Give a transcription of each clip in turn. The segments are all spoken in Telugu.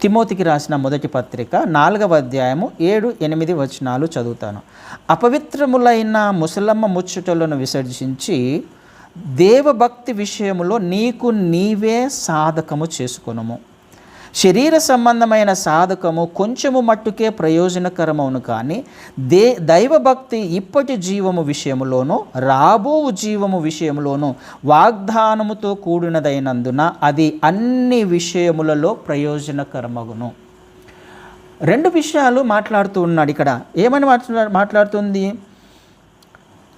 తిమోతికి రాసిన మొదటి పత్రిక నాలుగవ అధ్యాయము ఏడు ఎనిమిది వచనాలు చదువుతాను. అపవిత్రములైన ముసలమ్మ ముచ్చటలను విసర్జించి దేవభక్తి విషయములో నీకు నీవే సాధకము చేసుకునము. శరీర సంబంధమైన సాధకము కొంచెము మట్టుకే ప్రయోజనకరమవును కానీ దే దైవభక్తి ఇప్పటి జీవము విషయములోను రాబో జీవము విషయంలోనూ వాగ్దానముతో కూడినదైనందున అది అన్ని విషయములలో ప్రయోజనకరమగును. రెండు విషయాలు మాట్లాడుతూ ఉన్నాడు ఇక్కడ. ఏమని మాట్లా మాట్లాడుతుంది?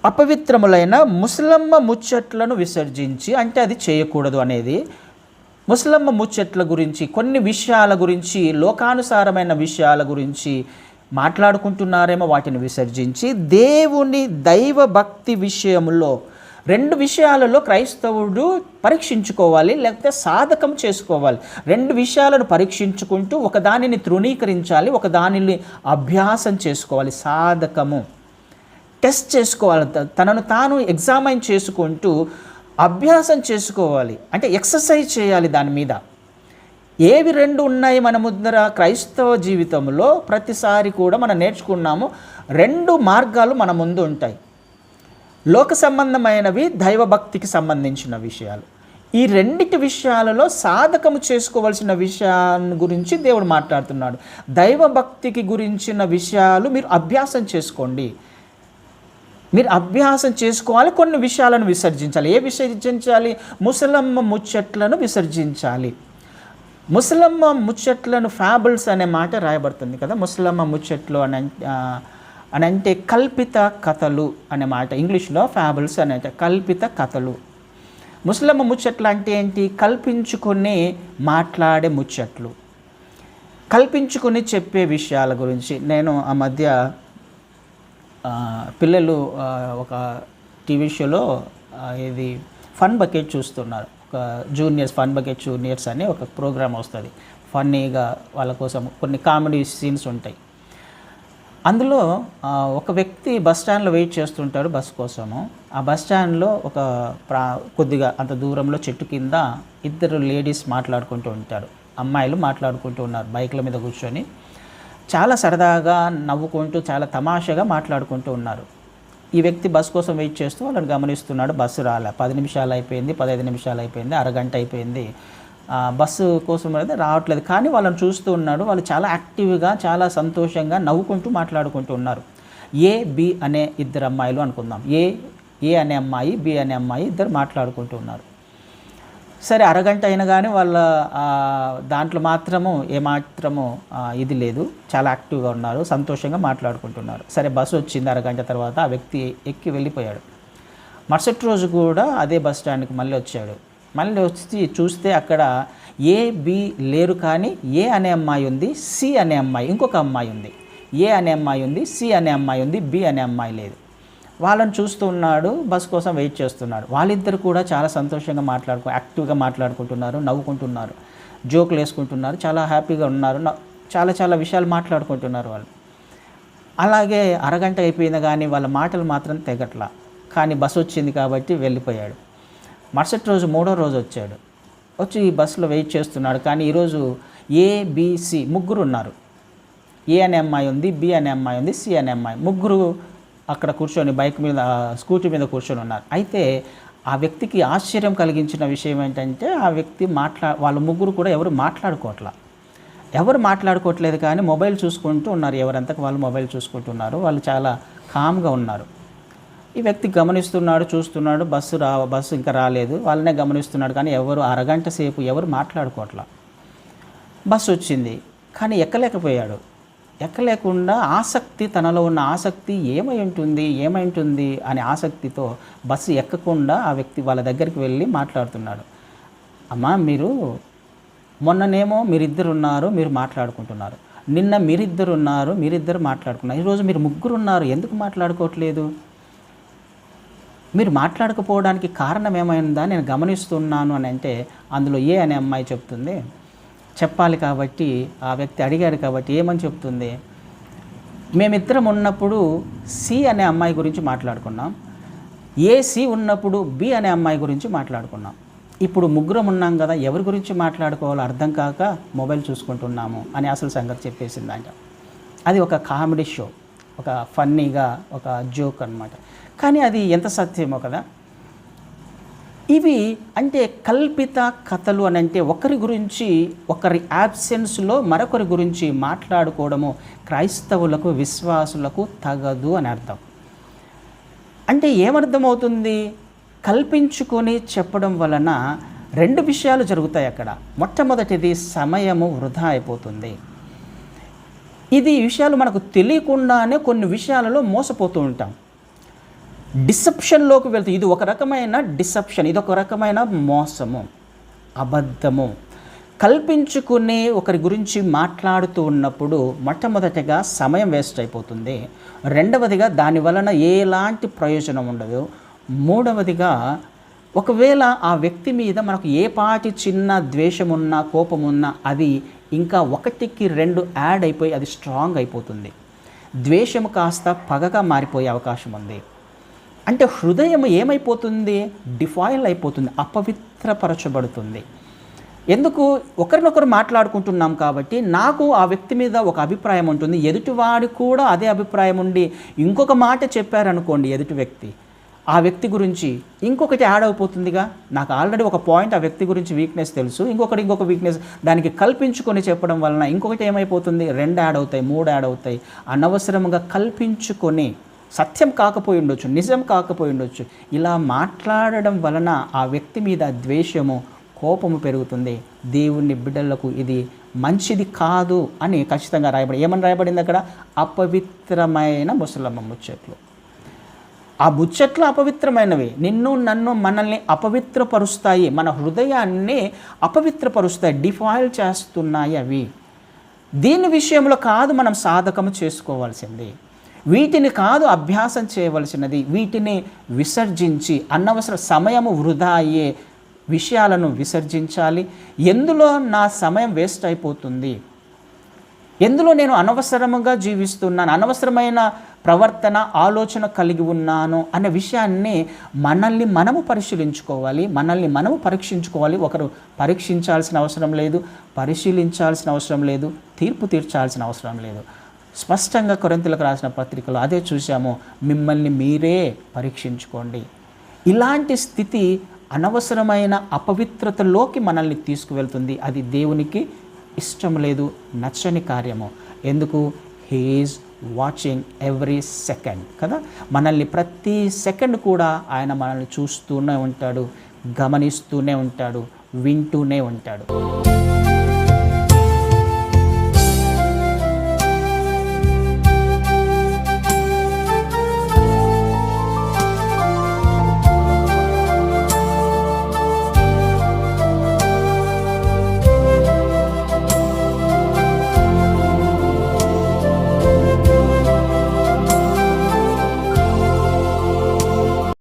అపవిత్రములైన ముసలమ్మ ముచ్చట్లను విసర్జించి అంటే అది చేయకూడదు అనేది ముసలమ్మ ముచ్చట్ల గురించి కొన్ని విషయాల గురించి లోకానుసారమైన విషయాల గురించి మాట్లాడుకుంటున్నారేమో వాటిని విసర్జించి దేవుని దైవ భక్తి విషయంలో రెండు విషయాలలో క్రైస్తవుడు పరీక్షించుకోవాలి లేకపోతే సాధకం చేసుకోవాలి. రెండు విషయాలను పరీక్షించుకుంటూ ఒకదానిని తృణీకరించాలి ఒకదానిని అభ్యాసం చేసుకోవాలి. సాధకము. టెస్ట్ చేసుకోవాలి. త- తనను తాను ఎగ్జామైన్ చేసుకుంటూ అభ్యాసం చేసుకోవాలి. అంటే ఎక్సర్సైజ్ చేయాలి దాని మీద. ఏవి రెండు ఉన్నాయి మన ముద్ర? క్రైస్తవ జీవితంలో ప్రతిసారి కూడా మనం నేర్చుకున్నాము రెండు మార్గాలు మన ముందు ఉంటాయి. లోక సంబంధమైనవి దైవభక్తికి సంబంధించిన విషయాలు. ఈ రెండిటి విషయాలలో సాధకము చేసుకోవాల్సిన విషయాన్ని గురించి దేవుడు మాట్లాడుతున్నాడు. దైవభక్తికి గురించిన విషయాలు మీరు అభ్యాసం చేసుకోండి. మీరు అభ్యాసం చేసుకోవాలి కొన్ని విషయాలను విసర్జించాలి. ఏ విసర్జించాలి? ముసలమ్మ ముచ్చట్లను విసర్జించాలి. ముసలమ్మ ముచ్చట్లను ఫ్యాబుల్స్ అనే మాట రాయబడుతుంది కదా ముసలమ్మ ముచ్చట్లు అని అని అంటే కల్పిత కథలు అనే మాట. ఇంగ్లీష్లో ఫ్యాబుల్స్ అని అంటే కల్పిత కథలు. ముసలమ్మ ముచ్చట్లు అంటే ఏంటి? కల్పించుకొని మాట్లాడే ముచ్చట్లు. కల్పించుకొని చెప్పే విషయాల గురించి. నేను ఆ మధ్య పిల్లలు ఒక టీవీ షోలో ఇది ఫన్ బకెట్ చూస్తున్నారు. ఒక జూనియర్స్ ఫన్ బకెట్ జూనియర్స్ అని ఒక ప్రోగ్రామ్ వస్తుంది. ఫన్నీగా వాళ్ళ కోసం కొన్ని కామెడీ సీన్స్ ఉంటాయి. అందులో ఒక వ్యక్తి బస్ స్టాండ్లో వెయిట్ చేస్తుంటాడు బస్ కోసము. ఆ బస్ స్టాండ్లో ఒక ప్రా కొద్దిగా అంత దూరంలో చెట్టు కింద ఇద్దరు లేడీస్ మాట్లాడుకుంటూ ఉంటారు. అమ్మాయిలు మాట్లాడుకుంటూ ఉన్నారు బైక్ల మీద కూర్చొని. చాలా సరదాగా నవ్వుకుంటూ చాలా తమాషగా మాట్లాడుకుంటూ ఉన్నారు. ఈ వ్యక్తి బస్ కోసం వెయిట్ చేస్తూ వాళ్ళని గమనిస్తున్నాడు. బస్సు రాలే. పది నిమిషాలు అయిపోయింది పదహైదు నిమిషాలు అయిపోయింది అరగంట అయిపోయింది. బస్సు కోసం అయితే రావట్లేదు. కానీ వాళ్ళని చూస్తూ ఉన్నాడు. వాళ్ళు చాలా యాక్టివ్గా చాలా సంతోషంగా నవ్వుకుంటూ మాట్లాడుకుంటూ ఉన్నారు. ఏ బి అనే ఇద్దరు అమ్మాయిలు అనుకుందాం. ఏ ఏ అనే అమ్మాయి బి అనే అమ్మాయి ఇద్దరు మాట్లాడుకుంటూ ఉన్నారు. సరే అరగంట అయినా కానీ వాళ్ళ దాంట్లో మాత్రము ఏమాత్రము ఇది లేదు. చాలా యాక్టివ్గా ఉన్నారు. సంతోషంగా మాట్లాడుకుంటున్నారు. సరే బస్సు వచ్చింది అరగంట తర్వాత ఆ వ్యక్తి ఎక్కి వెళ్ళిపోయాడు. మరుసటి రోజు కూడా అదే బస్ స్టాండ్కి మళ్ళీ వచ్చాడు. మళ్ళీ వచ్చి చూస్తే అక్కడ ఏ బి లేరు కానీ ఏ అనే అమ్మాయి ఉంది సి అనే అమ్మాయి ఇంకొక అమ్మాయి ఉంది. ఏ అనే అమ్మాయి ఉంది సి అనే అమ్మాయి ఉంది బి అనే అమ్మాయి లేదు. వాళ్ళని చూస్తూ ఉన్నాడు బస్ కోసం వెయిట్ చేస్తున్నాడు. వాళ్ళిద్దరు కూడా చాలా సంతోషంగా మాట్లాడుకో యాక్టివ్గా మాట్లాడుకుంటున్నారు నవ్వుకుంటున్నారు జోకులు వేసుకుంటున్నారు చాలా హ్యాపీగా ఉన్నారు చాలా చాలా విషయాలు మాట్లాడుకుంటున్నారు వాళ్ళు. అలాగే అరగంట అయిపోయింది కానీ వాళ్ళ మాటలు మాత్రం తెగట్లా. కానీ బస్సు వచ్చింది కాబట్టి వెళ్ళిపోయాడు. మరుసటి రోజు మూడో రోజు వచ్చాడు. వచ్చి ఈ బస్సులో వెయిట్ చేస్తున్నాడు. కానీ ఈరోజు ఏబిసి ముగ్గురు ఉన్నారు. ఏ అనే అమ్మాయి ఉంది బి అనే అమ్మాయి ఉంది సి అనే అమ్మాయి. ముగ్గురు అక్కడ కూర్చొని బైక్ మీద స్కూటీ మీద కూర్చొని ఉన్నారు. అయితే ఆ వ్యక్తికి ఆశ్చర్యం కలిగించిన విషయం ఏంటంటే ఆ వ్యక్తి మాట్లా వాళ్ళ ముగ్గురు కూడా ఎవరు మాట్లాడుకోవట్లా ఎవరు మాట్లాడుకోవట్లేదు కానీ మొబైల్ చూసుకుంటూ ఉన్నారు. ఎవరంతకు వాళ్ళు మొబైల్ చూసుకుంటున్నారు. వాళ్ళు చాలా కామ్గా ఉన్నారు. ఈ వ్యక్తి గమనిస్తున్నాడు చూస్తున్నాడు బస్సు రా బస్సు ఇంకా రాలేదు. వాళ్ళనే గమనిస్తున్నాడు కానీ ఎవరు అరగంట సేపు ఎవరు మాట్లాడుకోవట్లా. బస్సు వచ్చింది. కానీ ఎక్కలేకపోయాడు. ఎక్కలేకుండా ఆసక్తి తనలో ఉన్న ఆసక్తి ఏమై ఉంటుంది ఏమై ఉంటుంది అనే ఆసక్తితో బస్సు ఎక్కకుండా ఆ వ్యక్తి వాళ్ళ దగ్గరికి వెళ్ళి మాట్లాడుతున్నాడు. అమ్మా మీరు మొన్ననేమో మీరిద్దరున్నారు మీరు మాట్లాడుకుంటున్నారు. నిన్న మీరిద్దరు ఉన్నారు మీరిద్దరు మాట్లాడుకున్నారు. ఈరోజు మీరు ముగ్గురు ఉన్నారు ఎందుకు మాట్లాడుకోవట్లేదు? మీరు మాట్లాడకపోవడానికి కారణం ఏమైందా? నేను గమనిస్తున్నాను అని అంటే అందులో ఏ అనే అమ్మాయి చెప్తుంది చెప్పాలి కాబట్టి ఆ వ్యక్తి అడిగాడు కాబట్టి ఏమని చెప్తుంది? మేమిద్దరం ఉన్నప్పుడు సి అనే అమ్మాయి గురించి మాట్లాడుకున్నాం. ఏ సి ఉన్నప్పుడు బి అనే అమ్మాయి గురించి మాట్లాడుకున్నాం. ఇప్పుడు ముగ్గురం ఉన్నాం కదా ఎవరి గురించి మాట్లాడుకోవాలో అర్థం కాక మొబైల్ చూసుకుంటున్నాము అని అసలు సంగతి చెప్పేసిందంట. అది ఒక కామెడీ షో ఒక ఫన్నీగా ఒక జోక్ అన్నమాట. కానీ అది ఎంత సత్యమో కదా ఇవి అంటే కల్పిత కథలు అని అంటే ఒకరి గురించి ఒకరి యాబ్సెన్స్లో మరొకరి గురించి మాట్లాడుకోవడము క్రైస్తవులకు విశ్వాసులకు తగదు అని అర్థం. అంటే ఏమర్థమవుతుంది? కల్పించుకొని చెప్పడం వలన రెండు విషయాలు జరుగుతాయి అక్కడ. మొట్టమొదటిది సమయము వృధా అయిపోతుంది. ఇది విషయాలు మనకు తెలియకుండానే కొన్ని విషయాలలో మోసపోతూ ఉంటాం. డిసెప్షన్లోకి వెళ్తుంది ఇది ఒక రకమైన డిసెప్షన్ ఇది ఒక రకమైన మోసము అబద్ధము. కల్పించుకునే ఒకరి గురించి మాట్లాడుతూ ఉన్నప్పుడు మొట్టమొదటిగా సమయం వేస్ట్ అయిపోతుంది. రెండవదిగా దాని వలన ఎలాంటి ప్రయోజనం ఉండదు. మూడవదిగా ఒకవేళ ఆ వ్యక్తి మీద మనకు ఏ పాటి చిన్న ద్వేషం ఉన్నా కోపం ఉన్నా అది ఇంకా ఒకటికి రెండు యాడ్ అయిపోయి అది స్ట్రాంగ్ అయిపోతుంది. ద్వేషం కాస్త పగగా మారిపోయే అవకాశం ఉంది. అంటే హృదయం ఏమైపోతుంది? డిఫాయిల్ అయిపోతుంది అపవిత్రపరచబడుతుంది. ఎందుకు? ఒకరినొకరు మాట్లాడుకుంటున్నాం కాబట్టి నాకు ఆ వ్యక్తి మీద ఒక అభిప్రాయం ఉంటుంది. ఎదుటివాడు కూడా అదే అభిప్రాయం ఉండి ఇంకొక మాట చెప్పారనుకోండి ఎదుటి వ్యక్తి ఆ వ్యక్తి గురించి ఇంకొకటి యాడ్ అయిపోతుందిగా నాకు ఆల్రెడీ ఒక పాయింట్ ఆ వ్యక్తి గురించి వీక్నెస్ తెలుసు. ఇంకొకటి ఇంకొక వీక్నెస్ దానికి కల్పించుకొని చెప్పడం వలన ఇంకొకటి ఏమైపోతుంది? రెండు యాడ్ అవుతాయి మూడు యాడ్ అవుతాయి. అనవసరంగా కల్పించుకొని సత్యం కాకపోయి ఉండొచ్చు నిజం కాకపోయి ఉండొచ్చు. ఇలా మాట్లాడడం వలన ఆ వ్యక్తి మీద ద్వేషము కోపము పెరుగుతుంది. దేవుని బిడ్డలకు ఇది మంచిది కాదు అని ఖచ్చితంగా రాయబడి ఏమని రాయబడింది అక్కడ? అపవిత్రమైన ముసలమ్మ ముచ్చట్లు. ఆ ముచ్చట్లు అపవిత్రమైనవి. నిన్ను నన్ను మనల్ని అపవిత్రపరుస్తాయి. మన హృదయాన్ని అపవిత్రపరుస్తాయి. డిఫాయిల్ చేస్తున్నాయి అవి. దీని విషయంలో కాదు మనం సాధకము చేసుకోవాల్సింది. వీటిని కాదు అభ్యాసం చేయవలసినది వీటిని విసర్జించి అనవసర సమయము వృధా అయ్యే విషయాలను విసర్జించాలి. ఎందులో నా సమయం వేస్ట్ అయిపోతుంది? ఎందులో నేను అనవసరముగా జీవిస్తున్నాను? అనవసరమైన ప్రవర్తన ఆలోచన కలిగి ఉన్నాను అనే విషయాన్ని మనల్ని మనము పరిశీలించుకోవాలి. మనల్ని మనము పరీక్షించుకోవాలి. ఒకరు పరీక్షించాల్సిన అవసరం లేదు పరిశీలించాల్సిన అవసరం లేదు తీర్పు తీర్చాల్సిన అవసరం లేదు. స్పష్టంగా కొరింతలకు రాసిన పత్రికలో అదే చూసాము మిమ్మల్ని మీరే పరీక్షించుకోండి. ఇలాంటి స్థితి అనవసరమైన అపవిత్రతలోకి మనల్ని తీసుకువెళ్తుంది. అది దేవునికి ఇష్టం లేదు నచ్చని కార్యము. ఎందుకు? హీఈస్ వాచింగ్ ఎవ్రీ సెకండ్ కదా? మనల్ని ప్రతి సెకండ్ కూడా ఆయన మనల్ని చూస్తూనే ఉంటాడు గమనిస్తూనే ఉంటాడు వింటూనే ఉంటాడు.